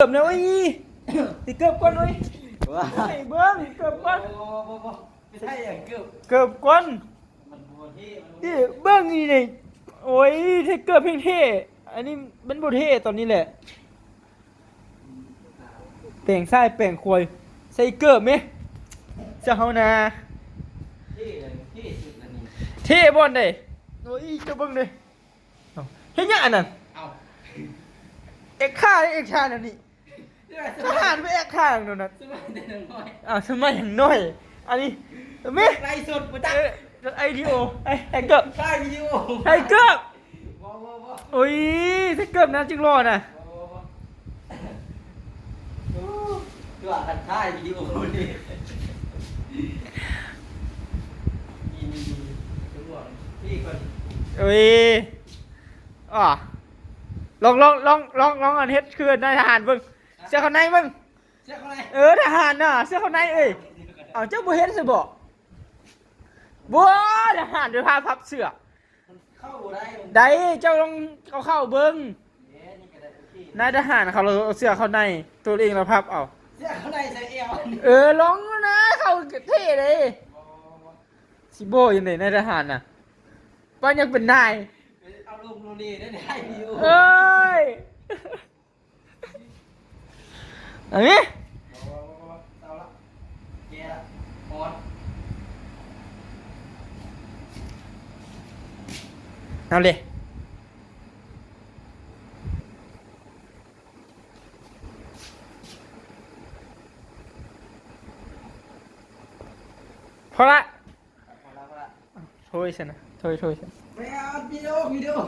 เกือบนะเว้ยติเกือบก่อนเว้ยว้าไอ้เบิ้งเกือบก่อนไม่ใช่อย่างเกือบเกือบก่อนมันบัวที่มันนี่เบิ้งนี่นี่โอ้ยเท่เกือบเพียงเท่อันนี้มันบ่เท่ตอนนี้แหละแป่งไส้แป่งควยใส่เกือบไหมจะเฮานาที่เลยที่สุดแล้วนี่เท่บ่อนได้โอ้ยเจะเบิ่งเลยเอ้าเฮ็ดหยังอันนั้นเอาเอ็กค่าเอ็กชาอันนี้ ทหารไปเอ็กค่าอันนั้นน่ะสมัยเด็กน้อยอ้าวทำไมอย่างน้อย อันนี้แม่ไรสุดมาจ้ะเอ้ยไอทีโอไอไอเกิบใช่วิดีโอไอเกิบว้าวว้าวว้าวโอ้ยถ้าเกิบนะจึงรอดน่ะตัวอัดท้ายวิดีโอนี่นี่นี่จังหวะพี่ก่อนโอ้ยอะลองลองลองลองลองอันเฮ็ดคือนายทหารเบิ่ง เสื้อข้างในเบิ่งเชื่อเขาไหนเออทหารน่ะเสื้อข้างในเอ้ยเอาเจ้าบ่เฮ็ดสิบ่บ่ทหารด้วยผ้าพับเสื้อเข้าได้ได้เจ้าลองเอาเข้าเบิ่งเอ๊ะนี่ก็ได้โอเคนายทหารเขาเอาเสื้อเข้าในตัวเองเราพับเอาเชื่อเขาไหนใส่เอวเออลองนะเขาเท่เลยสิโบยังไงนายทหารน่ะป้านยังเป็นนายเอาลงโนนี่ได้ได้วิดีโอเอ้ยอันนี้ เอาละแกละออนเอาเลยพอละพอละพอละโทยฉันนะโทยโทยฉัน ไม่เอาวิดีโอวิดีโอ